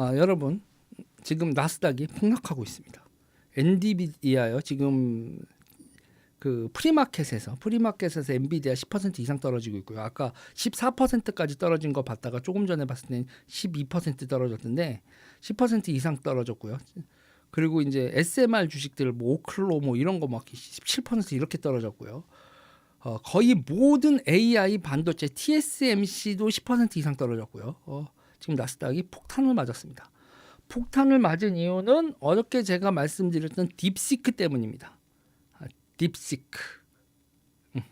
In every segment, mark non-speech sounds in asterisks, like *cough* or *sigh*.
아, 여러분 지금 나스닥이 폭락하고 있습니다. 엔디비디아요 지금 그 프리마켓에서 프리마켓에서 엔비디아 10% 이상 떨어지고 있고요. 아까 14%까지 떨어진 거 봤다가 조금 전에 봤을 때는 12% 떨어졌는데 10% 이상 떨어졌고요. 그리고 이제 SMR 주식들 뭐 오클로 뭐 이런 거 막 17% 이렇게 떨어졌고요. 어, 거의 모든 AI 반도체 TSMC도 10% 이상 떨어졌고요. 어, 지금 나스닥이 폭탄을 맞았습니다. 폭탄을 맞은 이유는 어저께 제가 말씀드렸던 딥시크 때문입니다. 아, 딥시크. 음.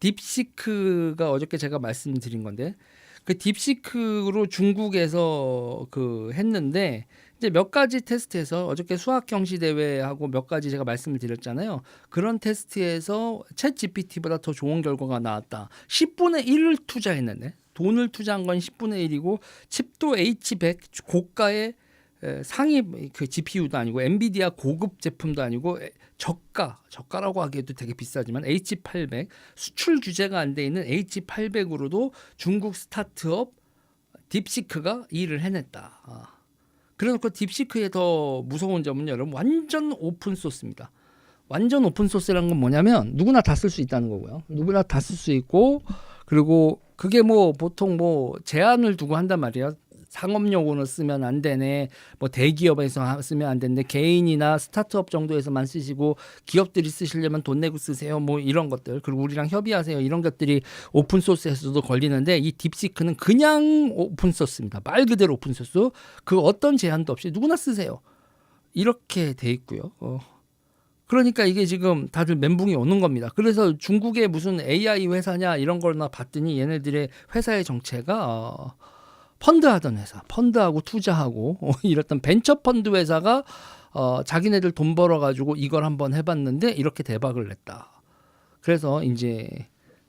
딥시크가 어저께 제가 말씀드린 건데 그 딥시크로 중국에서 그 했는데 이제 몇 가지 테스트에서 어저께 수학 경시 대회하고 몇 가지 제가 말씀을 드렸잖아요. 그런 테스트에서 챗 GPT보다 더 좋은 결과가 나왔다. 10분의 1을 투자했는데 돈을 투자한 건 10분의 1이고 칩도 H100 고가의 에, 상위 그 GPU도 아니고 엔비디아 고급 제품도 아니고 에, 저가 저가라고 하기에도 되게 비싸지만 H800 수출 규제가 안 돼 있는 H800으로도 중국 스타트업 딥시크가 일을 해냈다. 아. 그래놓고 딥시크의 더 무서운 점은 여러분 완전 오픈 소스입니다. 완전 오픈 소스라는 건 뭐냐면 누구나 다 쓸 수 있다는 거고요. 누구나 다 쓸 수 있고 그리고 그게 뭐 보통 뭐 제한을 두고 한단 말이에요. 상업용으로 쓰면 안 되네. 뭐 대기업에서 하- 쓰면 안 되는데 개인이나 스타트업 정도에서만 쓰시고 기업들이 쓰시려면 돈 내고 쓰세요. 뭐 이런 것들. 그리고 우리랑 협의하세요. 이런 것들이 오픈 소스에서도 걸리는데 이 딥시크는 그냥 오픈 소스입니다. 말 그대로 오픈 소스. 그 어떤 제한도 없이 누구나 쓰세요. 이렇게 돼 있고요. 어. 그러니까 이게 지금 다들 멘붕이 오는 겁니다. 그래서 중국의 무슨 AI 회사냐 이런 걸나 봤더니 얘네들의 회사의 정체가 어, 펀드 하던 회사, 펀드하고 투자하고 어, *laughs* 이랬던 벤처 펀드 회사가 어, 자기네들 돈 벌어 가지고 이걸 한번 해봤는데 이렇게 대박을 냈다. 그래서 이제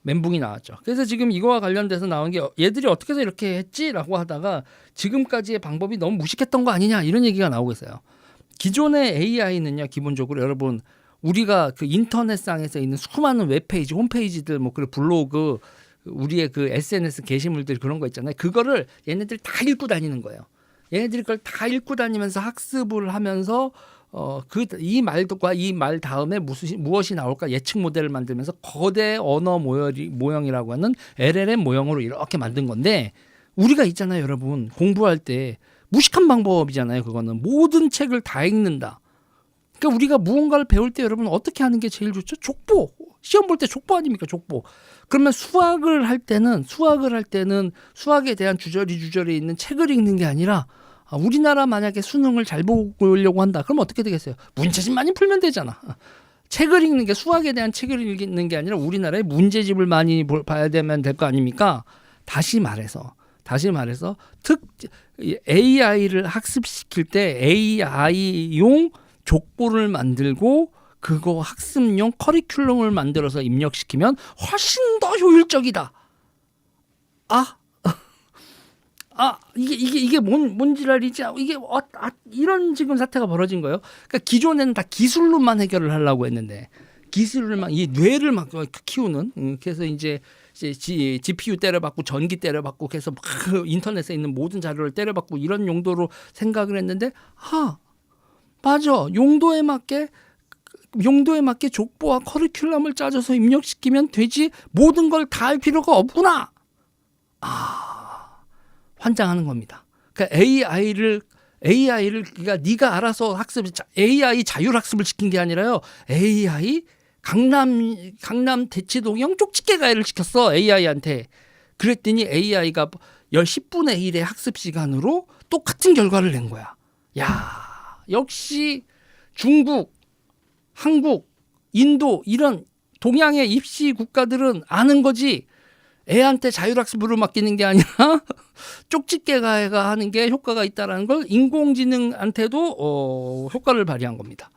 멘붕이 나왔죠. 그래서 지금 이거와 관련돼서 나온 게 얘들이 어떻게 해서 이렇게 했지라고 하다가 지금까지의 방법이 너무 무식했던 거 아니냐 이런 얘기가 나오고 있어요. 기존의 AI는요, 기본적으로 여러분 우리가 그 인터넷상에서 있는 수많은 웹페이지, 홈페이지들, 뭐 그리고 블로그, 우리의 그 SNS 게시물들 그런 거 있잖아요. 그거를 얘네들이 다 읽고 다니는 거예요. 얘네들이 그걸 다 읽고 다니면서 학습을 하면서 어 그 이 말과 이 말 다음에 무슨 무엇이 나올까 예측 모델을 만들면서 거대 언어 모형이, 모형이라고 하는 LLM 모형으로 이렇게 만든 건데 우리가 있잖아요, 여러분 공부할 때 무식한 방법이잖아요. 그거는 모든 책을 다 읽는다. 그러니까 우리가 무언가를 배울 때 여러분 어떻게 하는 게 제일 좋죠? 족보. 시험 볼 때 족보 아닙니까? 족보. 그러면 수학을 할 때는 수학을 할 때는 수학에 대한 주저리 주저리 있는 책을 읽는 게 아니라 아, 우리나라 만약에 수능을 잘 보려고 한다. 그럼 어떻게 되겠어요? 문제집 많이 풀면 되잖아. 책을 읽는 게 수학에 대한 책을 읽는 게 아니라 우리나라의 문제집을 많이 볼- 봐야 되면 될 거 아닙니까? 다시 말해서 다시 말해서 특 AI를 학습시킬 때 AI용 족보를 만들고 그거 학습용 커리큘럼을 만들어서 입력시키면 훨씬 더 효율적이다. 아, *laughs* 아 이게 이게 이게 뭔 뭔지랄이지? 아, 이게 어, 아, 이런 지금 사태가 벌어진 거예요. 그러니까 기존에는 다 기술로만 해결을 하려고 했는데 기술을만 이 뇌를 막 키우는 음, 그래서 이제 이제 G, GPU 때려받고 전기 때려받고 해서 막그 인터넷에 있는 모든 자료를 때려받고 이런 용도로 생각을 했는데 아 맞아. 용도에 맞게 용도에 맞게 족보와 커리큘럼을 짜줘서 입력시키면 되지. 모든 걸 다 할 필요가 없구나. 아 환장하는 겁니다. 그러니까 AI를 AI를 그러니까 네가 알아서 학습 AI 자율 학습을 시킨 게 아니라요. AI 강남 강남 대치동형 쪽집게 가해를 시켰어 AI한테. 그랬더니 AI가 10분의 1의 학습 시간으로 똑같은 결과를 낸 거야. 야, 역시 중국, 한국, 인도 이런 동양의 입시 국가들은 아는 거지. 애한테 자율학습으로 맡기는 게 아니라 *laughs* 쪽집게 가해가 하는 게 효과가 있다라는 걸 인공지능한테도 어, 효과를 발휘한 겁니다.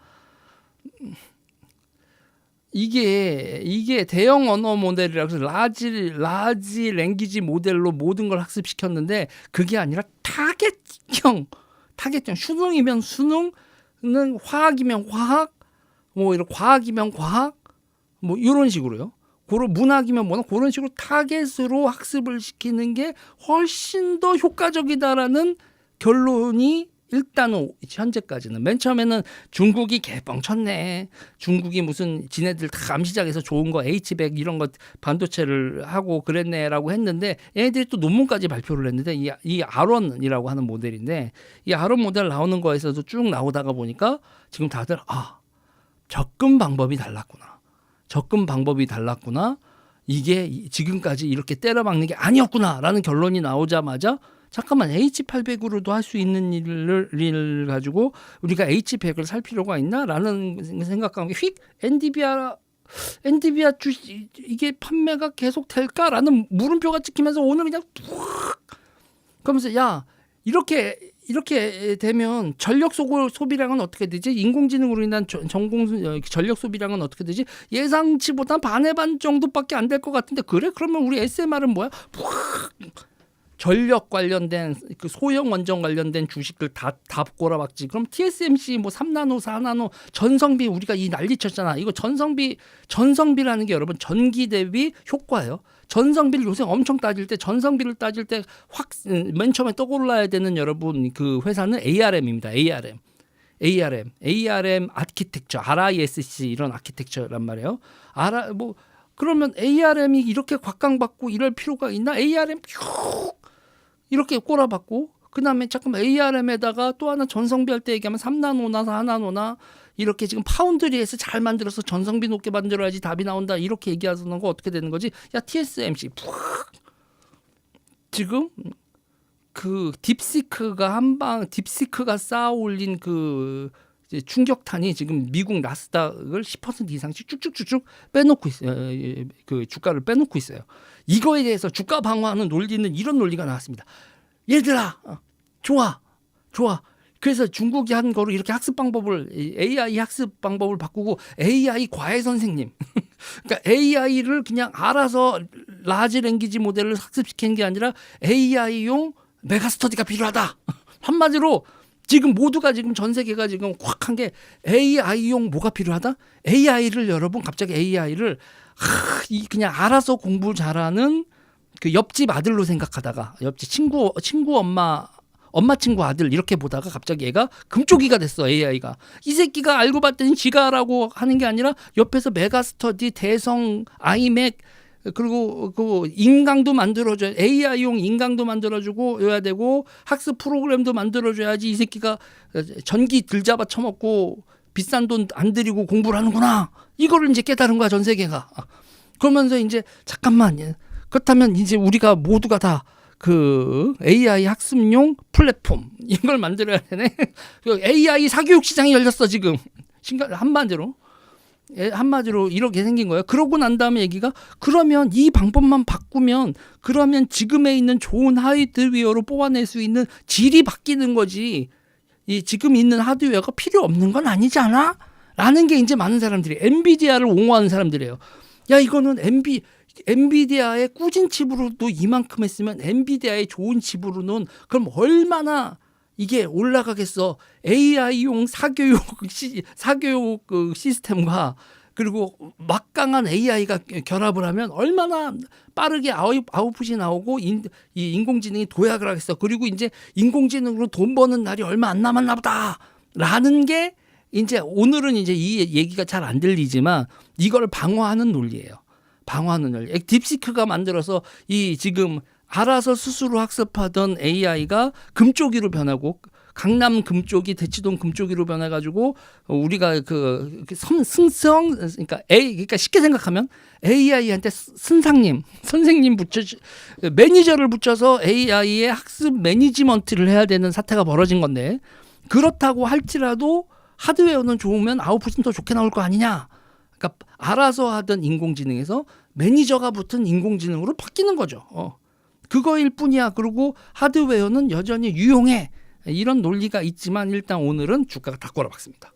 이게 이게 대형 언어 모델이라고 해서 라지 라지 랭귀지 모델로 모든 걸 학습시켰는데 그게 아니라 타겟형 타겟형 수능이면 수능은 화학이면 화학 뭐 이런 과학이면 과학 뭐 이런 식으로요. 그런 문학이면 뭐나 그런 식으로 타겟으로 학습을 시키는 게 훨씬 더 효과적이다라는 결론이 일단은 현재까지는 맨 처음에는 중국이 개뻥 쳤네. 중국이 무슨 지네들 다 감시장에서 좋은 거 H100 이런 거 반도체를 하고 그랬네라고 했는데 얘네들이 또 논문까지 발표를 했는데 이, 이 아론이라고 하는 모델인데 이 아론 모델 나오는 거에서도 쭉 나오다가 보니까 지금 다들 아 접근 방법이 달랐구나. 접근 방법이 달랐구나. 이게 이- 지금까지 이렇게 때려박는 게 아니었구나라는 결론이 나오자마자 잠깐만 H800으로도 할 수 있는 일을, 가지고 우리가 H100을 살 필요가 있나라는 생각한 게휙 엔디비아 엔디비아 주 이게 판매가 계속 될까라는 물음표가 찍히면서 오늘 그냥 푹 그러면서 야 이렇게 이렇게 되면 전력 소- 소비량은 어떻게 되지? 인공지능으로 인한 전- 전공 어, 전력 소비량은 어떻게 되지? 예상치보다 반의 반 정도밖에 안 될 것 같은데 그래? 그러면 우리 SMR은 뭐야? 푹 전력 관련된 그 소형 원전 관련된 주식들 다 다 꼬라박지. 그럼 TSMC 뭐 3나노, 4나노 전성비 우리가 이 난리 쳤잖아. 이거 전성비 전성비라는 게 여러분 전기 대비 효과예요. 전성비를 요새 엄청 따질 때 전성비를 따질 때 확 맨 처음에 떠올라야 되는 여러분 그 회사는 ARM입니다. ARM. ARM, ARM 아키텍처, RISC 이런 아키텍처란 말이에요. 알아 뭐 그러면 ARM이 이렇게 곽강받고 이럴 필요가 있나? ARM 쭉 이렇게 꼬라박고 그 다음에 잠깐만 ARM에다가 또 하나 전성비 할 때 얘기하면 3나노나 4나노나 이렇게 지금 파운드리에서 잘 만들어서 전성비 높게 만들어야지 답이 나온다 이렇게 얘기하는 거 어떻게 되는 거지? 야 TSMC 푹 지금 그 딥시크가 한방 딥시크가 쌓아 올린 그 충격탄이 지금 미국 나스닥을 10% 이상씩 쭉쭉쭉쭉 빼놓고 있어요. 예, 그 주가를 빼놓고 있어요. 이거에 대해서 주가 방어하는 논리는 이런 논리가 나왔습니다. 얘들아, 어, 좋아, 좋아. 그래서 중국이 한 거로 이렇게 학습 방법을 이 AI 학습 방법을 바꾸고 AI 과외 선생님. *laughs* 그러니까 AI를 그냥 알아서 라지 랭귀지 모델을 학습시키는 게 아니라 AI용 메가 스터디가 필요하다. *laughs* 한마디로 지금 모두가 지금 전 세계가 지금 확 한 게 AI용 뭐가 필요하다? AI를 여러분 갑자기 AI를 하, 이 그냥 알아서 공부 잘하는 그 옆집 아들로 생각하다가 옆집 친구 친구 엄마 엄마 친구 아들 이렇게 보다가 갑자기 얘가 금쪽이가 됐어 AI가 이 새끼가 알고 봤더니 지가라고 하는 게 아니라 옆에서 메가스터디 대성 아이맥 그리고 그 인강도 만들어줘야 AI용 인강도 만들어주고 해야 되고 학습 프로그램도 만들어줘야지 이 새끼가 전기 들잡아 처먹고 비싼 돈 안 들이고 공부를 하는구나 이거를 이제 깨달은 거야 전 세계가 그러면서 이제 잠깐만 예. 그렇다면 이제 우리가 모두가 다 그 AI 학습용 플랫폼 이걸 만들어야 되네. 그 AI 사교육 시장이 열렸어 지금. 한마디로 예, 한마디로 이렇게 생긴 거예요. 그러고 난 다음에 얘기가 그러면 이 방법만 바꾸면 그러면 지금에 있는 좋은 하드웨어로 뽑아낼 수 있는 질이 바뀌는 거지. 이 지금 있는 하드웨어가 필요 없는 건 아니잖아. 라는 게 이제 많은 사람들이 엔비디아를 옹호하는 사람들이에요. 야 이거는 엔비 엔비디아의 꾸진 칩으로도 이만큼 했으면 엔비디아의 좋은 칩으로는 그럼 얼마나 이게 올라가겠어. AI용 사교육 시, 사교육 그 시스템과 그리고 막강한 AI가 결합을 하면 얼마나 빠르게 아웃, 아웃풋이 나오고 인, 이 인공지능이 도약을 하겠어. 그리고 이제 인공지능으로 돈 버는 날이 얼마 안 남았나 보다. 라는 게 이제 오늘은 이제 이 얘기가 잘 안 들리지만 이걸 방어하는 논리예요. 방어하는 논리. 딥시크가 만들어서 이 지금 알아서 스스로 학습하던 AI가 금쪽이로 변하고 강남 금쪽이 대치동 금쪽이로 변해가지고 우리가 그 섬, 승성 그러니까 A 그러니까 쉽게 생각하면 AI한테 선상님 선생님 붙여 매니저를 붙여서 AI의 학습 매니지먼트를 해야 되는 사태가 벌어진 건데 그렇다고 할지라도 하드웨어는 좋으면 아웃풋은 더 좋게 나올 거 아니냐. 그러니까 알아서 하던 인공지능에서 매니저가 붙은 인공지능으로 바뀌는 거죠. 어. 그거일 뿐이야. 그리고 하드웨어는 여전히 유용해. 이런 논리가 있지만 일단 오늘은 주가가 다 꼬라박습니다.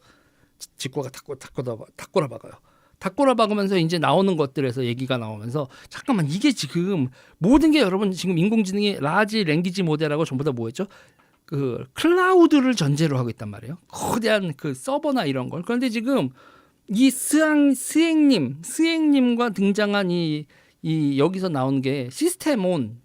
지구가 다, 꼬- 다, 꼬라, 다 꼬라박아요. 다 꼬라박으면서 이제 나오는 것들에서 얘기가 나오면서 잠깐만 이게 지금 모든 게 여러분 지금 인공지능이 라지 랭귀지 모델하고 전부 다 뭐였죠? 그 클라우드를 전제로 하고 있단 말이에요. 거대한 그 서버나 이런 걸. 그런데 지금 이 스행 스행님 스행님과 등장한 이, 이 여기서 나온 게 시스템 온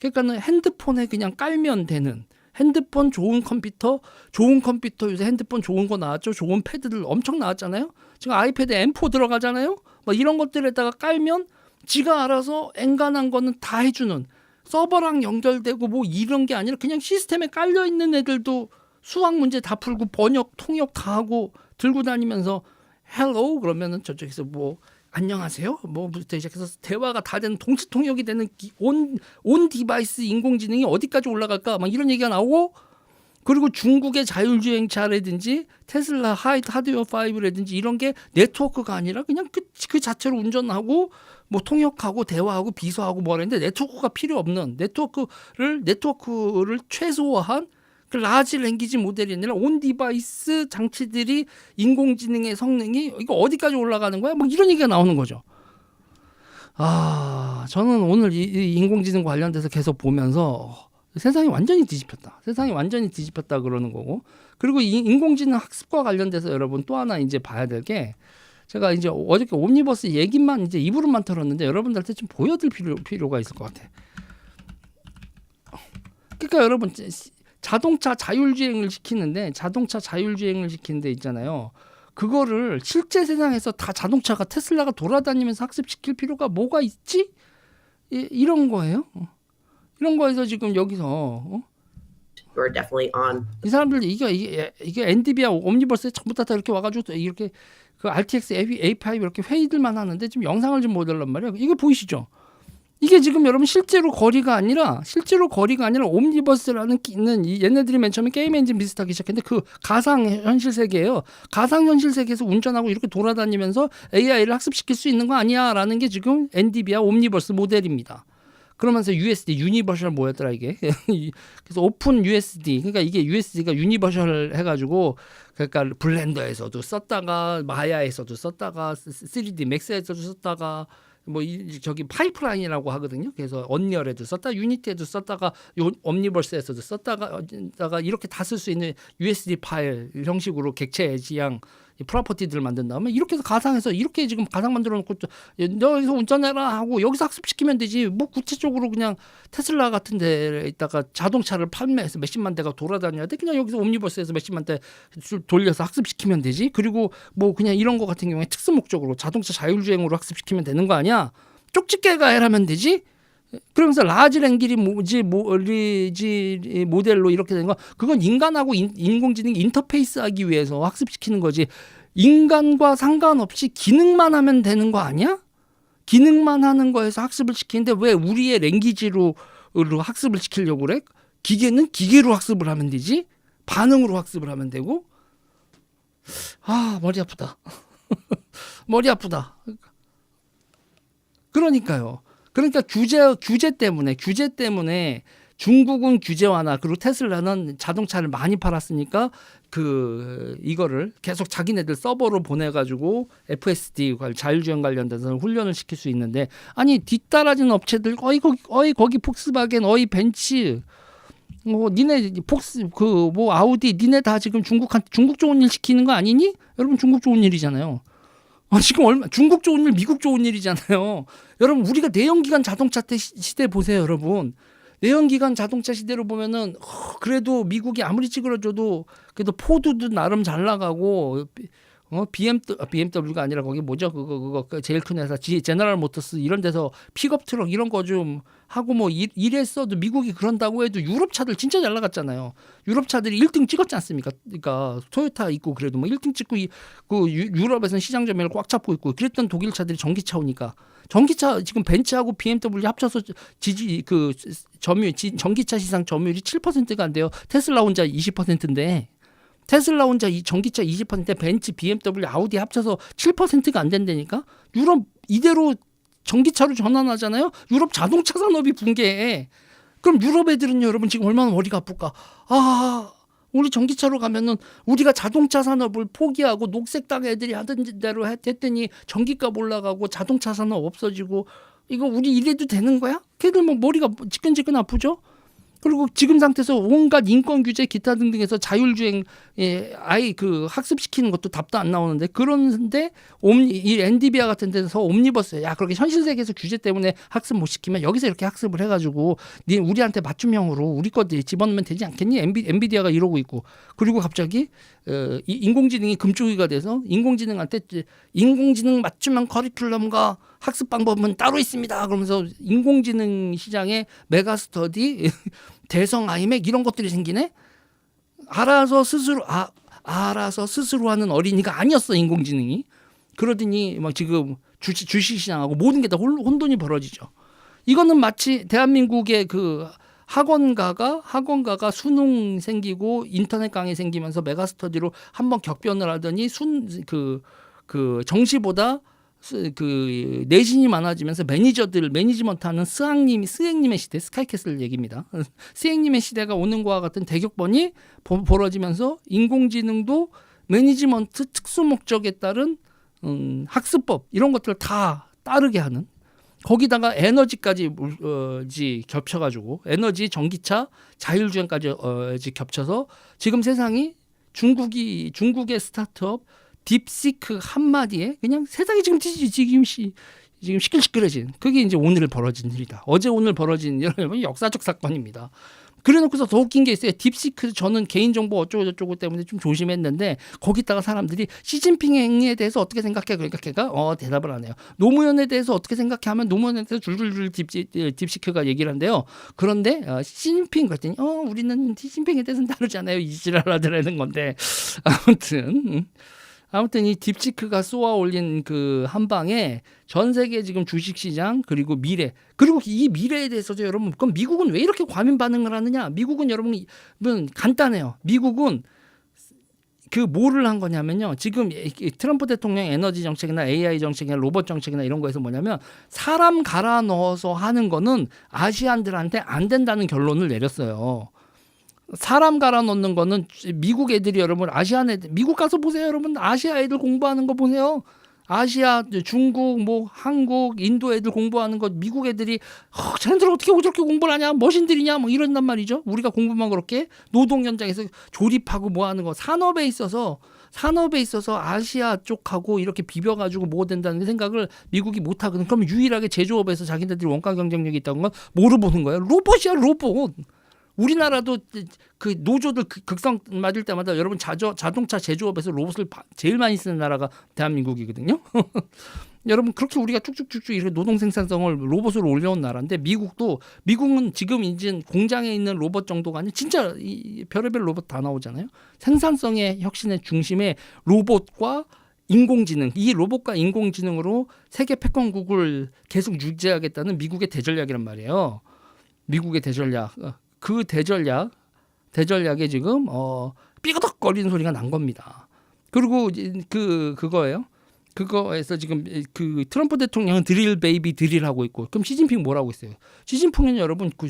그러니까는 핸드폰에 그냥 깔면 되는 핸드폰 좋은 컴퓨터 좋은 컴퓨터 요새 핸드폰 좋은 거 나왔죠? 좋은 패드들 엄청 나왔잖아요? 지금 아이패드 M4 들어가잖아요? 뭐 이런 것들에다가 깔면 지가 알아서 엔간한 거는 다 해주는 서버랑 연결되고 뭐 이런 게 아니라 그냥 시스템에 깔려 있는 애들도 수학 문제 다 풀고 번역 통역 다 하고 들고 다니면서 헬로 그러면은 저쪽에서 뭐 안녕하세요. 뭐부터 시작해서 대화가 다 되는 동시 통역이 되는 온온 디바이스 인공지능이 어디까지 올라갈까? 막 이런 얘기가 나오고 그리고 중국의 자율주행차라든지 테슬라 하이 하드웨어 5라든지 이런 게 네트워크가 아니라 그냥 그, 그 자체로 운전하고 뭐 통역하고 대화하고 비서하고 뭐 하는데 네트워크가 필요 없는 네트워크를 네트워크를 최소화한 그 라지 랭귀지 모델이 아니라 온 디바이스 장치들이 인공지능의 성능이 이거 어디까지 올라가는 거야? 뭐 이런 얘기가 나오는 거죠. 아, 저는 오늘 이, 이 인공지능 관련돼서 계속 보면서 세상이 완전히 뒤집혔다. 세상이 완전히 뒤집혔다 그러는 거고. 그리고 이 인공지능 학습과 관련돼서 여러분 또 하나 이제 봐야 될 게 제가 이제 어저께 옴니버스 얘기만 이제 입으로만 들었는데 여러분들한테 좀 보여드릴 필요, 필요가 있을 것 같아. 그러니까 여러분 자동차 자율주행을 시키는데 자동차 자율주행을 시키는데 있잖아요. 그거를 실제 세상에서 다 자동차가 테슬라가 돌아다니면서 학습시킬 필요가 뭐가 있지? 이, 이런 거예요. 어. 이런 거에서 지금 여기서 어? 이 사람들 이게 이게 이게 엔디비아 옴니버스에 전부 다 이렇게 와가지고 이렇게 그 RTX A5 이렇게 회의들만 하는데 지금 영상을 좀 보여달란 말이에요. 이거 보이시죠? 이게 지금 여러분 실제로 거리가 아니라 실제로 거리가 아니라 옴니버스라는 기- 있는 이 얘네들이 맨 처음에 게임 엔진 비슷하게 시작했는데 그 가상 현실 세계예요. 가상 현실 세계에서 운전하고 이렇게 돌아다니면서 AI를 학습시킬 수 있는 거 아니야라는 게 지금 엔디비아 옴니버스 모델입니다. 그러면서 USD 유니버셜 뭐였더라 이게 *laughs* 그래서 오픈 USD 그러니까 이게 USD가 유니버셜 해가지고 그러니까 블렌더에서도 썼다가 마야에서도 썼다가 3D 맥스에서도 썼다가 뭐 이, 저기 파이프라인이라고 하거든요. 그래서 언리얼에도 썼다, 유니티에도 썼다가 요 옴니버스에서도 썼다가 다가 이렇게 다 쓸 수 있는 USD 파일 형식으로 객체 지향 이 프로퍼티들을 만든 다음에 이렇게 해서 가상에서 이렇게 지금 가상 만들어 놓고 또너 여기서 운전해라 하고 여기서 학습시키면 되지. 뭐 구체적으로 그냥 테슬라 같은 데에 있다가 자동차를 판매해서 몇십만 대가 돌아다녀야 돼? 그냥 여기서 옴니버스에서 몇십만 대줄 돌려서 학습시키면 되지. 그리고 뭐 그냥 이런 거 같은 경우에 특수 목적으로 자동차 자율주행으로 학습시키면 되는 거 아니야? 쪽집게가 해라면 되지 그러면서 라지 랭귀지 모지 모리지 모델로 이렇게 된 거 그건 인간하고 인, 인공지능이 인터페이스하기 위해서 학습시키는 거지 인간과 상관없이 기능만 하면 되는 거 아니야? 기능만 하는 거에서 학습을 시키는데 왜 우리의 랭귀지로 로 학습을 시키려고 그래? 기계는 기계로 학습을 하면 되지 반응으로 학습을 하면 되고 아 머리 아프다 *laughs* 머리 아프다 그러니까요. 그러니까 규제 규제 때문에 규제 때문에 중국은 규제 완화 그리고 테슬라는 자동차를 많이 팔았으니까 그 이거를 계속 자기네들 서버로 보내가지고 FSD 관- 자율주행 관련돼서 훈련을 시킬 수 있는데 아니 뒤따라진 업체들 어이 거기 어이 거기 폭스바겐 어이 벤츠 뭐 니네 폭스 그 뭐 아우디 니네 다 지금 중국한 중국 좋은 일 시키는 거 아니니? 여러분 중국 좋은 일이잖아요. 아, 지금 얼마 중국 좋은 일, 미국 좋은 일이잖아요. 여러분 우리가 내연기관 자동차 때 시- 시대 보세요, 여러분. 내연기관 자동차 시대로 보면은 어, 그래도 미국이 아무리 찌그러져도 그래도 포드도 나름 잘 나가고 어 BMW BMW가 아니라 거기 뭐죠 그거 그거 그 제일 큰 회사 지 제너럴 모터스 이런 데서 픽업 트럭 이런 거 좀 하고 뭐 일, 이랬어도 미국이 그런다고 해도 유럽 차들 진짜 잘 나갔잖아요. 유럽 차들이 1등 찍었지 않습니까? 그러니까 토요타 있고 그래도 뭐 1등 찍고 이, 그 유, 유럽에서는 시장 점유율 꽉 잡고 있고 그랬던 독일 차들이 전기차 오니까 전기차 지금 벤츠하고 BMW 합쳐서 지지 그 점유율 지, 전기차 시장 점유율이 7%가 안 돼요. 테슬라 혼자 20%인데 테슬라 혼자 이 전기차 20% 벤츠, BMW, 아우디 합쳐서 7%가 안 된다니까. 유럽 이대로 전기차로 전환하잖아요. 유럽 자동차 산업이 붕괴해. 그럼 유럽 애들은 여러분 지금 얼마나 머리가 아플까? 아, 우리 전기차로 가면은 우리가 자동차 산업을 포기하고 녹색 땅 애들이 하던 대로 했- 했더니 전기값 올라가고 자동차 산업 없어지고 이거 우리 이래도 되는 거야? 걔들 뭐 머리가 지끈지끈 아프죠? 그리고 지금 상태에서 온갖 인권 규제 기타 등등에서 자율주행 예, 아이 그 학습시키는 것도 답도 안 나오는데 그런데 옴니 이 엔디비아 같은 데서 옴니버스 야 그렇게 현실 세계에서 규제 때문에 학습 못 시키면 여기서 이렇게 학습을 해가지고 니 우리한테 맞춤형으로 우리 것 집어넣으면 되지 않겠니? 엔비, 엔비디아가 이러고 있고. 그리고 갑자기 어, 이 인공지능이 금쪽이가 돼서 인공지능한테 인공지능 맞춤형 커리큘럼과 학습 방법은 따로 있습니다. 그러면서 인공지능 시장에 메가스터디, *laughs* 대성 아이맥 이런 것들이 생기네. 알아서 스스로 아 알아서 스스로 하는 어린이가 아니었어 인공지능이. 그러더니 막 지금 주식 주식 시장하고 모든 게 다 혼돈이 벌어지죠. 이거는 마치 대한민국의 그 학원가가 학원가가 수능 생기고 인터넷 강의 생기면서 메가스터디로 한번 격변을 하더니 순 그 그 정시보다 스- 그 내신이 많아지면서 매니저들 매니지먼트하는 스학님이 스행님의 시대 스카이캐슬 얘기입니다. *laughs* 스행님의 시대가 오는 것과 같은 대격변이 보- 벌어지면서 인공지능도 매니지먼트 특수 목적에 따른 음, 학습법 이런 것들을 다 따르게 하는 거기다가 에너지까지 물- 어, 지 겹쳐가지고 에너지 전기차 자율주행까지 어, 지 겹쳐서 지금 세상이 중국이 중국의 스타트업 딥시크 한마디에 그냥 세상이 지금 지- 지금 시 지금 시끌시끌해진 그게 이제 오늘 벌어진 일이다. 어제 오늘 벌어진 여러분 *laughs* 역사적 사건입니다. 그래놓고서 더 웃긴 게 있어요. 딥시크 저는 개인정보 어쩌고 저쩌고 때문에 좀 조심했는데 거기다가 사람들이 시진핑의 행위에 대해서 어떻게 생각해? 그러니까 걔가 어 대답을 안 해요. 노무현에 대해서 어떻게 생각해? 하면 노무현에 대해서 줄줄줄 딥시, 딥시크가 얘기를 한대요. 그런데 어, 시진핑 그랬더니 어 우리는 시진핑에 대해서는 다르지 않아요. 이지랄하더라는 건데 *laughs* 아무튼 음. 아무튼 이 딥시크가 쏘아 올린 그 한 방에 전 세계 지금 주식 시장 그리고 미래 그리고 이 미래에 대해서도 여러분 그럼 미국은 왜 이렇게 과민 반응을 하느냐? 미국은 여러분 간단해요. 미국은 그 뭐를 한 거냐면요. 지금 트럼프 대통령 에너지 정책이나 AI 정책이나 로봇 정책이나 이런 거에서 뭐냐면 사람 갈아 넣어서 하는 거는 아시안들한테 안 된다는 결론을 내렸어요. 사람 갈아 넣는 거는 미국 애들이 여러분 아시안 애들 미국 가서 보세요 여러분. 아시아 애들 공부하는 거 보세요. 아시아 중국 뭐 한국 인도 애들 공부하는 거 미국 애들이 어, 쟤네들 어떻게 저렇게 공부를 하냐? 머신들이냐? 뭐 이런단 말이죠. 우리가 공부만 그렇게 노동 현장에서 조립하고 뭐 하는 거 산업에 있어서 산업에 있어서 아시아 쪽하고 이렇게 비벼가지고 뭐 된다는 생각을 미국이 못 하거든. 그럼 유일하게 제조업에서 자기네들이 원가 경쟁력이 있다는 건 뭐로 보는 거예요 로봇이야 로봇 우리나라도 그 노조들 극- 극성 맞을 때마다 여러분 자저, 자동차 제조업에서 로봇을 바- 제일 많이 쓰는 나라가 대한민국이거든요. *laughs* 여러분 그렇게 우리가 쭉쭉쭉쭉 이렇게 노동 생산성을 로봇으로 올려온 나라인데 미국도 미국은 지금 이제 공장에 있는 로봇 정도가 아니라 진짜 이 별의별 로봇 다 나오잖아요. 생산성의 혁신의 중심에 로봇과 인공지능 이 로봇과 인공지능으로 세계 패권국을 계속 유지하겠다는 미국의 대전략이란 말이에요. 미국의 대전략 어, 그 대전략 대전략에 지금 어 삐그덕거리는 소리가 난 겁니다. 그리고 그 그거예요. 그거에서 지금 그 트럼프 대통령은 드릴 베이비 드릴 하고 있고 그럼 시진핑 뭐라고 있어요? 시진핑은 여러분 그,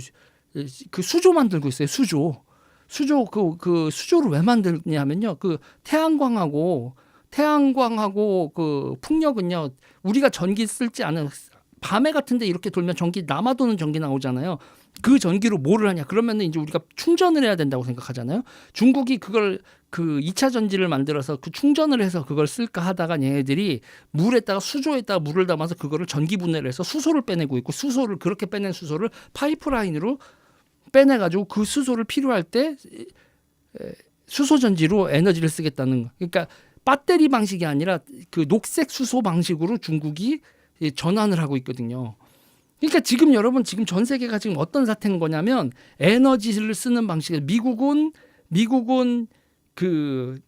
그 수조 만들고 있어요. 수조. 수조 그, 그 수조를 왜 만드냐면요. 그 태양광하고 태양광하고 그 풍력은요. 우리가 전기 쓸지 않은 밤에 같은데 이렇게 돌면 전기 남아 도는 전기 나오잖아요. 그 전기로 뭐를 하냐? 그러면은 이제 우리가 충전을 해야 된다고 생각하잖아요. 중국이 그걸 그 2차 전지를 만들어서 그 충전을 해서 그걸 쓸까 하다가 얘네들이 물에다가 수조에다가 물을 담아서 그거를 전기 분해를 해서 수소를 빼내고 있고 수소를 그렇게 빼낸 수소를 파이프라인으로 빼내 가지고 그 수소를 필요할 때 에, 수소 전지로 에너지를 쓰겠다는 거. 그러니까 배터리 방식이 아니라 그 녹색 수소 방식으로 중국이 이 전환을 하고 있거든요. 그러니까 지금 여러분 지금 전 세계가 지금 어떤 사태인 거냐면 에너지를 쓰는 방식. 미국은 미국은 그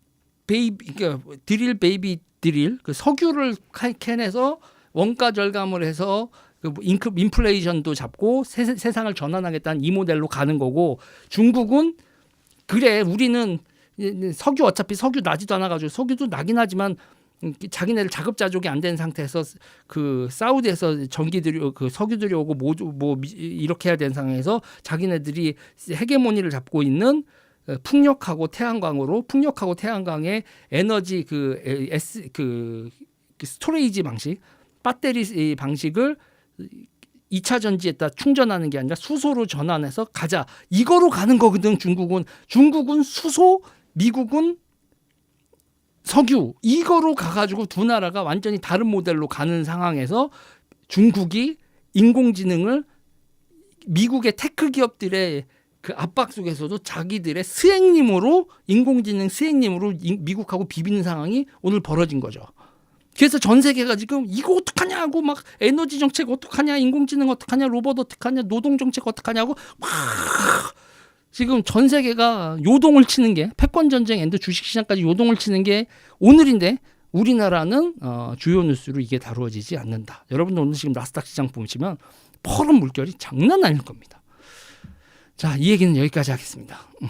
베이비 그러니까 드릴 베이비 드릴 그 석유를 카- 캔에서 원가 절감을 해서 그 인크 인플레이션도 잡고 세, 세상을 전환하겠다는 이 모델로 가는 거고 중국은 그래 우리는 석유 어차피 석유 나지도 않아 가지고 석유도 나긴 하지만 음, 자기네들 자급자족이 안 된 상태에서 그 사우디에서 전기 들이 그 석유 들여오고 뭐, 뭐 미- 이렇게 해야 되는 상황에서 자기네들이 헤게모니를 잡고 있는 어, 풍력하고 태양광으로 풍력하고 태양광의 에너지 그 에, S 그, 그 스토레이지 방식 배터리 이 방식을 2차 전지에다 충전하는 게 아니라 수소로 전환해서 가자. 이거로 가는 거거든 중국은. 중국은 수소, 미국은 석유 이거로 가가지고 두 나라가 완전히 다른 모델로 가는 상황에서 중국이 인공지능을 미국의 테크 기업들의 그 압박 속에서도 자기들의 스행님으로 인공지능 스행님으로 인- 미국하고 비비는 상황이 오늘 벌어진 거죠. 그래서 전 세계가 지금 이거 어떡하냐 하고 막 에너지 정책 어떡하냐 인공지능 어떡하냐 로봇 어떡하냐 노동 정책 어떡하냐고 막 지금 전 세계가 요동을 치는 게 패권 전쟁 앤드 주식 시장까지 요동을 치는 게 오늘인데 우리나라는 어, 주요 뉴스로 이게 다루어지지 않는다. 여러분들 오늘 지금 나스닥 시장 보시면 퍼런 물결이 장난 아닐 겁니다. 자, 이 얘기는 여기까지 하겠습니다. 음.